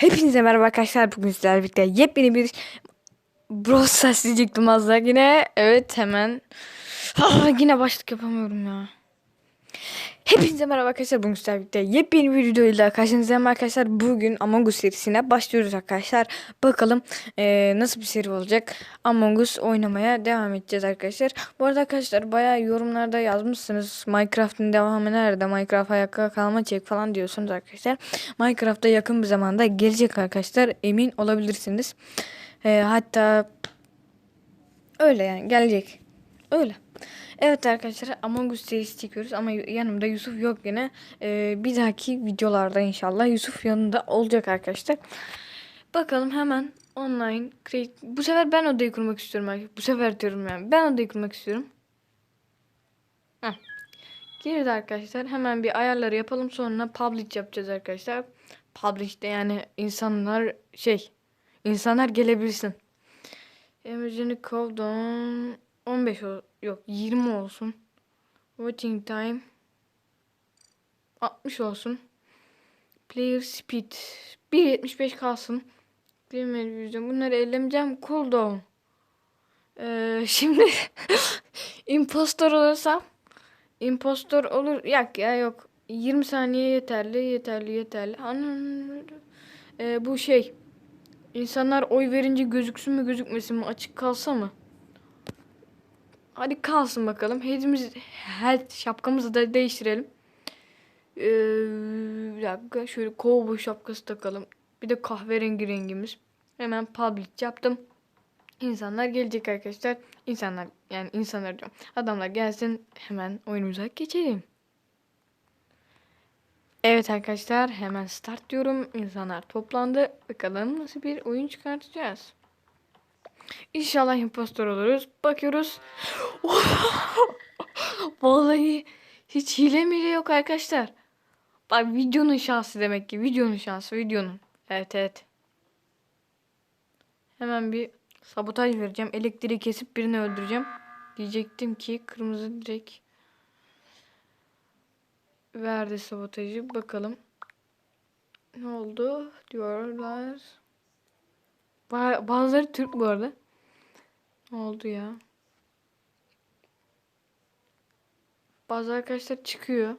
Hepinize merhaba arkadaşlar. Bugün sizlerle birlikte yepyeni bir Brawl Stars diyecektim az daha yine. Evet hemen. Ah, yine başlık yapamıyorum ya. Hepinize merhaba arkadaşlar. Bugün sizlerle birlikte yepyeni bir videoyla karşınızdayım arkadaşlar. Bugün Among Us serisine başlıyoruz arkadaşlar. Bakalım eee, nasıl bir seri olacak. Among Us oynamaya devam edeceğiz arkadaşlar. Bu arada arkadaşlar bayağı yorumlarda yazmışsınız. Minecraft'ın devamı nerede? Minecraft ayakta kalma çek falan diyorsunuz arkadaşlar. Minecraft'ta yakın bir zamanda gelecek arkadaşlar. Emin olabilirsiniz. Eee, hatta öyle yani gelecek. Öyle. Evet arkadaşlar Among Us serisi çekiyoruz ama yanımda Yusuf yok yine. Ee, bir dahaki videolarda inşallah Yusuf yanında olacak arkadaşlar. Bakalım hemen online create. Bu sefer ben odayı kurmak istiyorum arkadaşlar. Bu sefer diyorum yani. Ben odayı kurmak istiyorum. Heh. Girdi arkadaşlar. Hemen bir ayarları yapalım sonra publish yapacağız arkadaşlar. Publish de yani insanlar şey insanlar gelebilsin. Emergency countdown 15 ol yok 20 olsun. Waiting time 60 olsun. Player speed 1.75 kalsın. Bilmem yüzden bunları ellemeyeceğim. Cooldown. Ee, şimdi impostor olursam impostor olur. Yok ya yok. 20 saniye yeterli yeterli yeterli. Anam. Ee, bu şey İnsanlar oy verince gözüksün mü gözükmesin mi açık kalsa mı? Hadi kalsın bakalım. Hedimiz, head şapkamızı da değiştirelim. Ee, bir dakika şöyle kovboy şapkası takalım. Bir de kahverengi rengimiz. Hemen public yaptım. İnsanlar gelecek arkadaşlar. İnsanlar yani insanlar diyorum. Adamlar gelsin hemen oyunumuza geçelim. Evet arkadaşlar hemen start diyorum. İnsanlar toplandı. Bakalım nasıl bir oyun çıkartacağız. İnşallah impostor oluruz. Bakıyoruz. Vallahi hiç hile mile yok arkadaşlar. Bak videonun şansı demek ki. Videonun şansı. Videonun. Evet evet. Hemen bir sabotaj vereceğim. Elektriği kesip birini öldüreceğim. Diyecektim ki kırmızı direkt verdi sabotajı. Bakalım. Ne oldu diyorlar. Ba- Bazıları Türk bu arada. Oldu ya? Bazı arkadaşlar çıkıyor.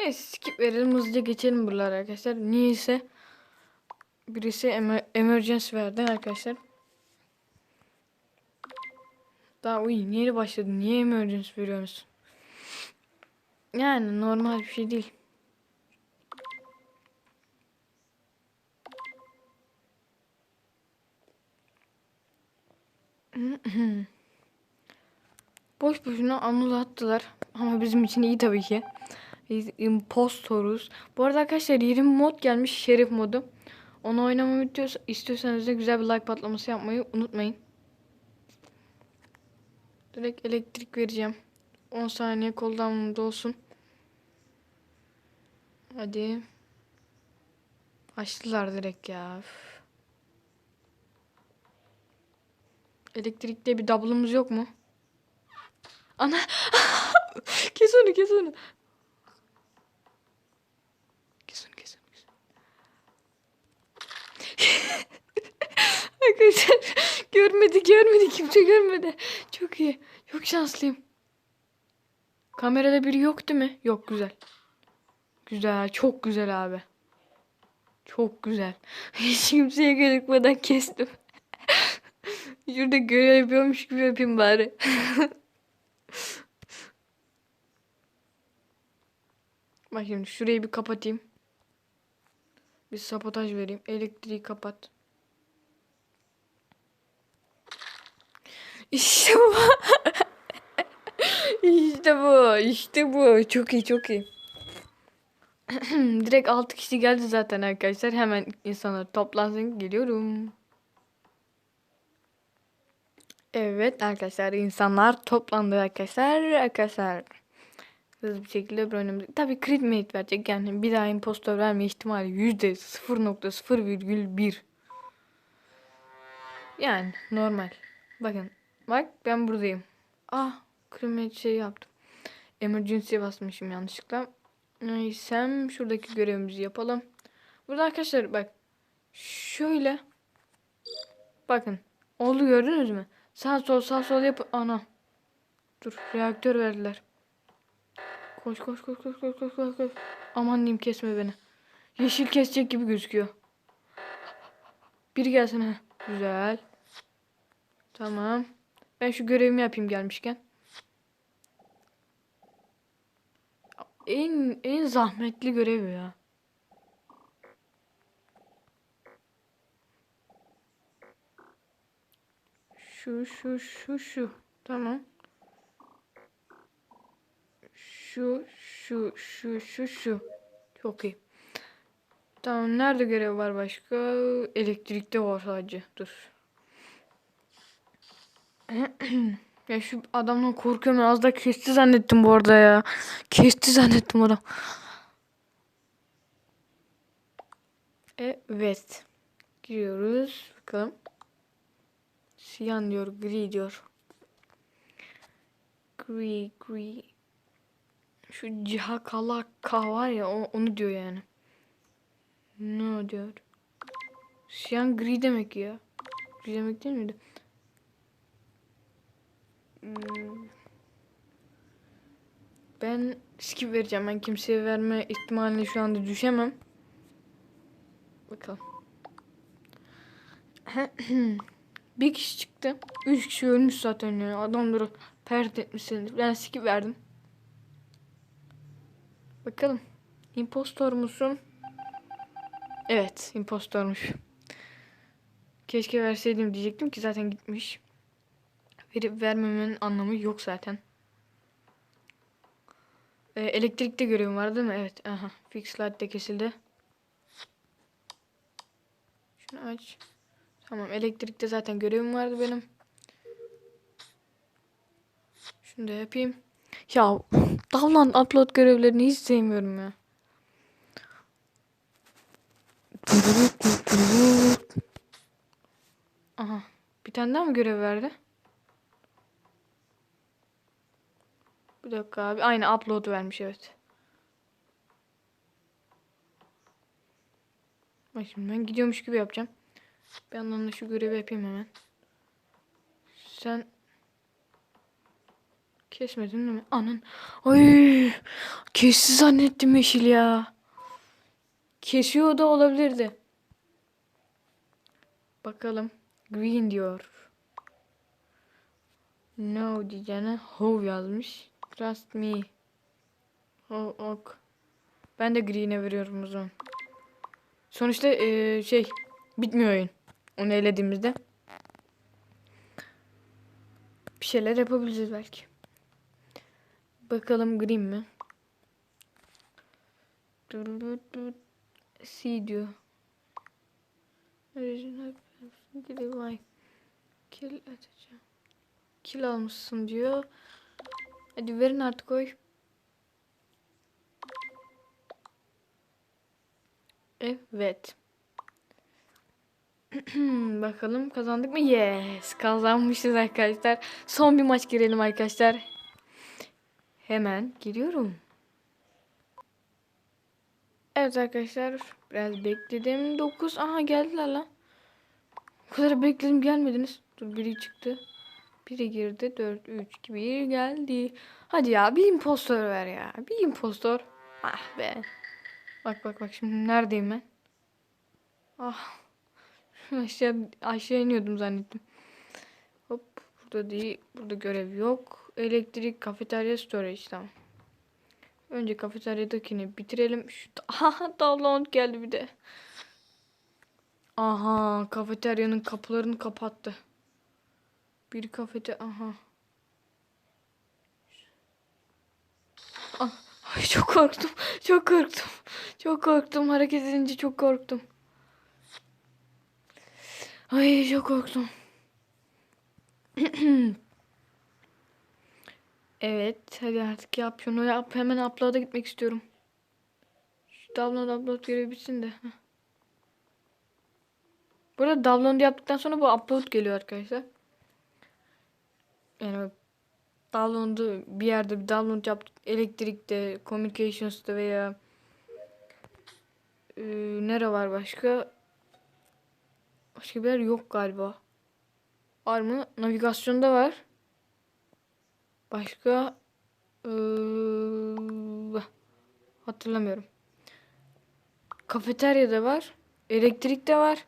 Neyse skip verelim hızlıca geçelim buralara arkadaşlar. Niyeyse birisi emer emergency verdi arkadaşlar. Daha uy niye başladı? Niye emergency veriyorsunuz? Yani normal bir şey değil. Boş boşuna anıl attılar. Ama bizim için iyi tabii ki. Biz impostoruz. Bu arada arkadaşlar yeni mod gelmiş. Şerif modu. Onu oynamamı istiyorsanız da güzel bir like patlaması yapmayı unutmayın. Direkt elektrik vereceğim. 10 saniye cooldown'da olsun. Hadi. Açtılar direkt ya. Üf. Elektrikte bir double'ımız yok mu? Ana! kes onu kes onu. Kes onu kes onu kes onu. Arkadaşlar görmedi görmedi kimse görmedi. Çok iyi. Çok şanslıyım. Kamerada biri yok değil mi? Yok güzel. Güzel çok güzel abi. Çok güzel. Hiç kimseye gözükmeden kestim. Şurada görev yapıyormuş gibi yapayım bari. Bak şimdi şurayı bir kapatayım. Bir sabotaj vereyim. Elektriği kapat. İşte bu. işte bu. İşte bu. Çok iyi çok iyi. Direkt 6 kişi geldi zaten arkadaşlar. Hemen insanlar toplansın. Geliyorum. Evet arkadaşlar insanlar toplandı arkadaşlar. Arkadaşlar hızlı bir şekilde bir önümüzde. Tabii crit mate verecek yani bir daha impostor verme ihtimali yüzde 0.0,1. Yani normal. Bakın bak ben buradayım. Ah crit şey yaptım. Emergency basmışım yanlışlıkla. Neysem şuradaki görevimizi yapalım. Burada arkadaşlar bak. Şöyle. Bakın. Oldu gördünüz mü? Sağ sol sağ sol yap. Ana. Dur reaktör verdiler. Koş koş koş koş koş koş koş. Aman diyeyim kesme beni. Yeşil kesecek gibi gözüküyor. Biri gelsene. heh. Güzel. Tamam. Ben şu görevimi yapayım gelmişken. En en zahmetli görev ya. Şu şu şu şu. Tamam. Şu şu şu şu şu. Çok iyi. Tamam nerede görev var başka? Elektrikte var sadece. Dur. ya şu adamdan korkuyorum. Az da kesti zannettim bu arada ya. Kesti zannettim adam. Evet. Giriyoruz. Bakalım. Siyan diyor. Gri diyor. Gri gri. Şu cihakalaka var ya onu diyor yani. Ne diyor? Siyan gri demek ya. Gri demek değil miydi? Hmm. Ben skip vereceğim. Ben kimseye verme ihtimaline şu anda düşemem. Bakalım. Bir kişi çıktı. Üç kişi ölmüş zaten ya. Adamları pert etmişsiniz. Ben skip verdim. Bakalım. Impostor musun? Evet, impostormuş. Keşke verseydim diyecektim ki zaten gitmiş. Verip vermemenin anlamı yok zaten. Ee, elektrikte görevim var değil mi? Evet. Aha. Fix light de kesildi. Şunu aç. Tamam. Elektrikte zaten görevim vardı benim. Şunu da yapayım. Ya download upload görevlerini hiç sevmiyorum ya. Aha. Bir tane daha mı görev verdi? Bir dakika abi. Aynı upload vermiş evet. Bak şimdi ben gidiyormuş gibi yapacağım. Bir yandan da şu görevi yapayım hemen. Sen kesmedin değil mi? Anan. Ay. Kesti zannettim yeşil ya. Kesiyor da olabilirdi. Bakalım. Green diyor. No diyeceğine Hov yazmış. Trust me. Hov ok. Ben de green'e veriyorum o zaman. Sonuçta eee, şey bitmiyor oyun. Onu elediğimizde. Bir şeyler yapabileceğiz belki. Bakalım green mi? C diyor. Original Vay. Kill atacağım. Kill almışsın diyor. Hadi verin artık oy. Evet. Bakalım kazandık mı? Yes. Kazanmışız arkadaşlar. Son bir maç girelim arkadaşlar. Hemen giriyorum. Evet arkadaşlar. Biraz bekledim. 9. Aha geldiler lan. O kadar bekledim gelmediniz. Dur biri çıktı. Biri girdi. 4, 3, 2, 1 geldi. Hadi ya bir impostor ver ya. Bir impostor. Ah be. Bak bak bak şimdi neredeyim ben? Ah. Aşağı, aşağı iniyordum zannettim. Hop burada değil. Burada görev yok. Elektrik, kafeterya, storage tamam. Önce kafeteryadakini bitirelim. Şu, aha download geldi bir de. Aha kafeteryanın kapılarını kapattı. Bir kafete aha. Ah, ay çok korktum. Çok korktum. Çok korktum. Hareket edince çok korktum. Ay çok korktum. evet hadi artık yap şunu yap. Hemen upload'a gitmek istiyorum. Şu download upload görevi bitsin de. Burada download yaptıktan sonra bu upload geliyor arkadaşlar. Yani download'u bir yerde bir download yaptık. Elektrikte, communications'ta veya ee, nere var başka? Başka bir yer yok galiba. Var mı? Navigasyonda var. Başka ee, hatırlamıyorum. Kafeteryada var. Elektrikte var.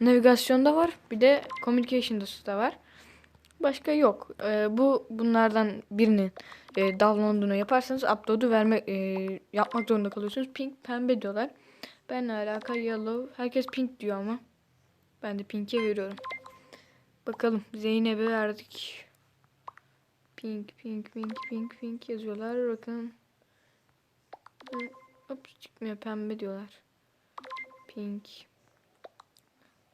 Navigasyonda var. Bir de communication'da da var. Başka yok. Ee, bu bunlardan birinin e, download'unu yaparsanız upload'u verme e, yapmak zorunda kalıyorsunuz. Pink pembe diyorlar. Ben alaka yellow. Herkes pink diyor ama. Ben de pink'e veriyorum. Bakalım Zeynep'e verdik. Pink pink pink pink pink yazıyorlar. Bakın. Hop çıkmıyor pembe diyorlar. Pink.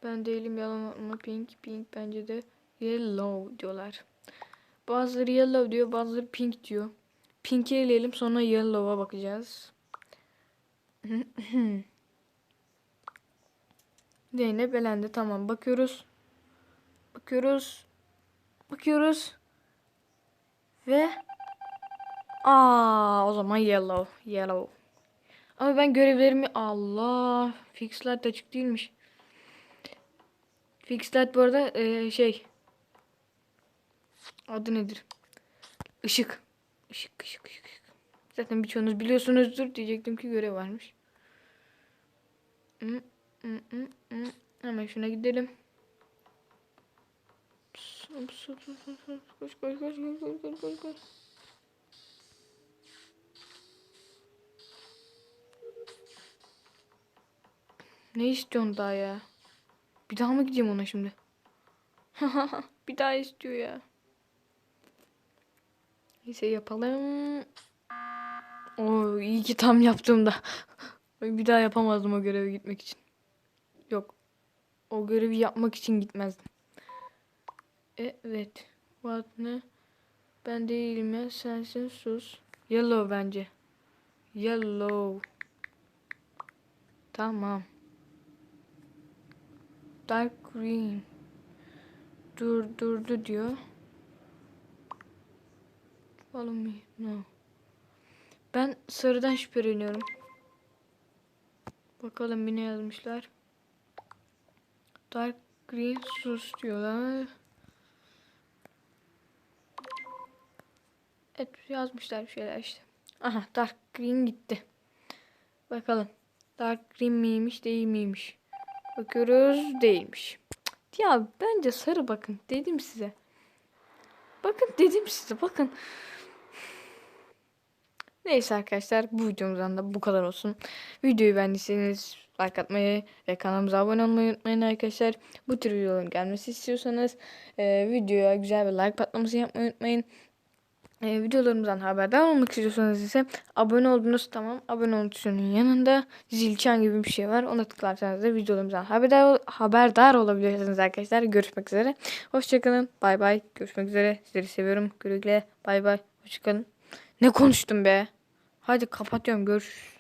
Ben değilim yalan ama pink pink bence de yellow diyorlar. Bazıları yellow diyor bazıları pink diyor. Pink'i eleyelim sonra yellow'a bakacağız. Zeynep elendi tamam bakıyoruz. Bakıyoruz. Bakıyoruz. Ve Aa o zaman yellow. Yellow. Ama ben görevlerimi Allah fix light açık değilmiş. Fix light bu arada eee, şey adı nedir? Işık. Işık, ışık, ışık. ışık. Zaten birçoğunuz biliyorsunuzdur diyecektim ki görev varmış. Hı, hı. Hemen şuna gidelim. Koş koş koş koş koş koş koş koş. Ne istiyorsun daha ya? Bir daha mı gideyim ona şimdi? bir daha istiyor ya. Neyse yapalım. Oo iyi ki tam yaptığımda. bir daha yapamazdım o görevi gitmek için. Yok. O görevi yapmak için gitmezdim. Evet. What ne? Ben değilim ya. Sensin sus. Yellow bence. Yellow. Tamam. Dark green. Dur durdu diyor. Follow me. No. Ben sarıdan şüpheleniyorum. Bakalım bir ne yazmışlar. Dark green sus diyorlar. Evet yazmışlar bir şeyler işte. Aha dark green gitti. Bakalım. Dark green miymiş değil miymiş. Bakıyoruz değilmiş. Ya bence sarı bakın dedim size. Bakın dedim size bakın. Neyse arkadaşlar bu videomuzdan da bu kadar olsun. Videoyu beğendiyseniz like atmayı ve kanalımıza abone olmayı unutmayın arkadaşlar. Bu tür videoların gelmesi istiyorsanız e, videoya güzel bir like patlaması yapmayı unutmayın. E, videolarımızdan haberdar olmak istiyorsanız ise abone oldunuz tamam. Abone ol tuşunun yanında zil çan gibi bir şey var. Ona tıklarsanız da videolarımızdan haberdar, haberdar olabilirsiniz arkadaşlar. Görüşmek üzere. Hoşçakalın. Bay bay. Görüşmek üzere. Sizleri seviyorum. Güle güle. Bay bay. Hoşçakalın. Ne konuştum be? Hadi kapatıyorum. Görüşürüz.